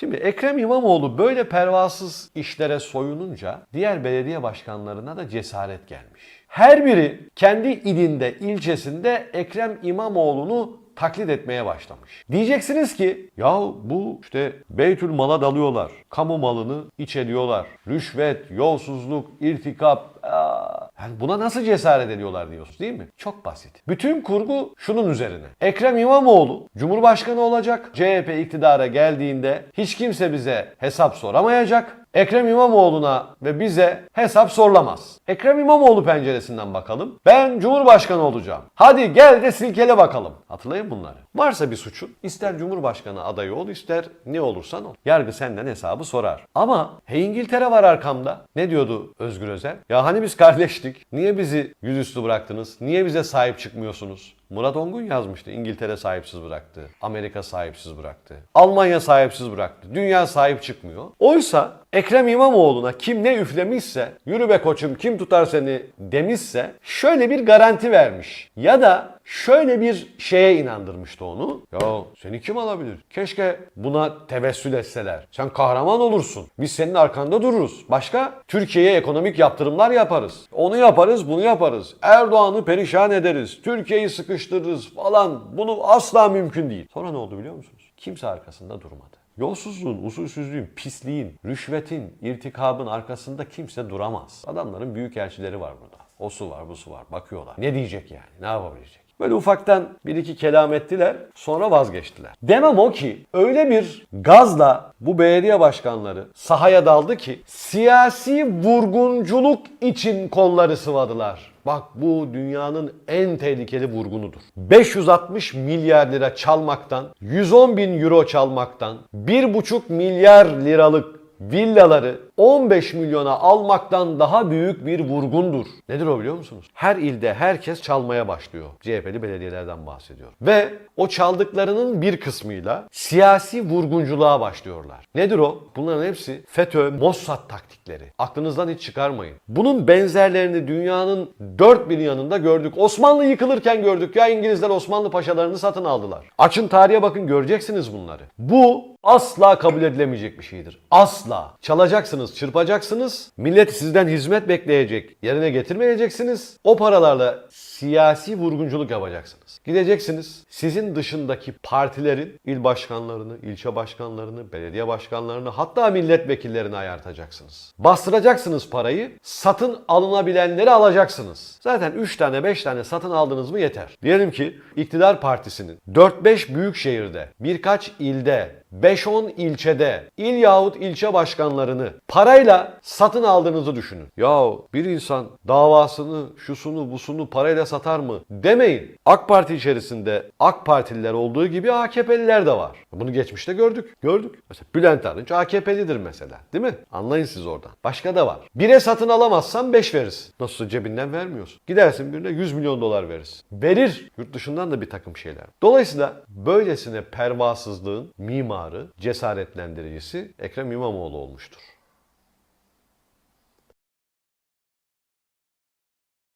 Şimdi Ekrem İmamoğlu böyle pervasız işlere soyununca diğer belediye başkanlarına da cesaret gelmiş. Her biri kendi ilinde, ilçesinde Ekrem İmamoğlu'nu taklit etmeye başlamış. Diyeceksiniz ki ya bu işte Beytül Mal'a dalıyorlar. Kamu malını iç ediyorlar. Rüşvet, yolsuzluk, irtikap. Yani buna nasıl cesaret ediyorlar diyorsunuz değil mi? Çok basit. Bütün kurgu şunun üzerine. Ekrem İmamoğlu Cumhurbaşkanı olacak. CHP iktidara geldiğinde hiç kimse bize hesap soramayacak. Ekrem İmamoğlu'na ve bize hesap sorulamaz. Ekrem İmamoğlu penceresinden bakalım. Ben Cumhurbaşkanı olacağım. Hadi gel de silkele bakalım. Hatırlayın bunları. Varsa bir suçun ister Cumhurbaşkanı adayı ol ister ne olursan ol. Yargı senden hesabı sorar. Ama hey İngiltere var arkamda. Ne diyordu Özgür Özel? Ya hani biz kardeştik. Niye bizi yüzüstü bıraktınız? Niye bize sahip çıkmıyorsunuz? Murat Ongun yazmıştı. İngiltere sahipsiz bıraktı. Amerika sahipsiz bıraktı. Almanya sahipsiz bıraktı. Dünya sahip çıkmıyor. Oysa Ekrem İmamoğlu'na kim ne üflemişse, yürü be koçum kim tutar seni demişse şöyle bir garanti vermiş. Ya da şöyle bir şeye inandırmıştı onu. Ya seni kim alabilir? Keşke buna tevessül etseler. Sen kahraman olursun. Biz senin arkanda dururuz. Başka? Türkiye'ye ekonomik yaptırımlar yaparız. Onu yaparız, bunu yaparız. Erdoğan'ı perişan ederiz. Türkiye'yi sıkıştırırız falan. Bunu asla mümkün değil. Sonra ne oldu biliyor musunuz? Kimse arkasında durmadı. Yolsuzluğun, usulsüzlüğün, pisliğin, rüşvetin, irtikabın arkasında kimse duramaz. Adamların büyük elçileri var burada. O su var, bu su var. Bakıyorlar. Ne diyecek yani? Ne yapabilecek? Böyle ufaktan bir iki kelam ettiler, sonra vazgeçtiler. Demem o ki öyle bir gazla bu belediye başkanları sahaya daldı ki siyasi vurgunculuk için kolları sıvadılar. Bak bu dünyanın en tehlikeli vurgunudur. 560 milyar lira çalmaktan, 110 bin euro çalmaktan, 1,5 milyar liralık villaları 15 milyona almaktan daha büyük bir vurgundur. Nedir o biliyor musunuz? Her ilde herkes çalmaya başlıyor. CHP'li belediyelerden bahsediyorum. Ve o çaldıklarının bir kısmıyla siyasi vurgunculuğa başlıyorlar. Nedir o? Bunların hepsi FETÖ, Mossad taktikleri. Aklınızdan hiç çıkarmayın. Bunun benzerlerini dünyanın dört bir yanında gördük. Osmanlı yıkılırken gördük. Ya İngilizler Osmanlı paşalarını satın aldılar. Açın tarihe bakın göreceksiniz bunları. Bu asla kabul edilemeyecek bir şeydir. Asla. Çalacaksınız, çırpacaksınız. Millet sizden hizmet bekleyecek. Yerine getirmeyeceksiniz. O paralarla siyasi vurgunculuk yapacaksınız. Gideceksiniz. Sizin dışındaki partilerin il başkanlarını, ilçe başkanlarını, belediye başkanlarını hatta milletvekillerini ayartacaksınız. Bastıracaksınız parayı. Satın alınabilenleri alacaksınız. Zaten 3 tane 5 tane satın aldınız mı yeter. Diyelim ki iktidar partisinin 4-5 büyük şehirde, birkaç ilde, 5-10 ilçede il yahut ilçe başkanlarını parayla satın aldığınızı düşünün. Ya bir insan davasını, şusunu, busunu parayla satar mı demeyin. AK Parti içerisinde AK Partililer olduğu gibi AKP'liler de var. Bunu geçmişte gördük. Gördük. Mesela Bülent Arınç AKP'lidir mesela. Değil mi? Anlayın siz oradan. Başka da var. Bire satın alamazsan 5 verirsin. Nasılsa cebinden vermiyorsun. Gidersin birine 100 milyon dolar verirsin. Verir. Yurt dışından da bir takım şeyler. Dolayısıyla böylesine pervasızlığın mimarı, cesaretlendiricisi Ekrem İmamoğlu olmuştur.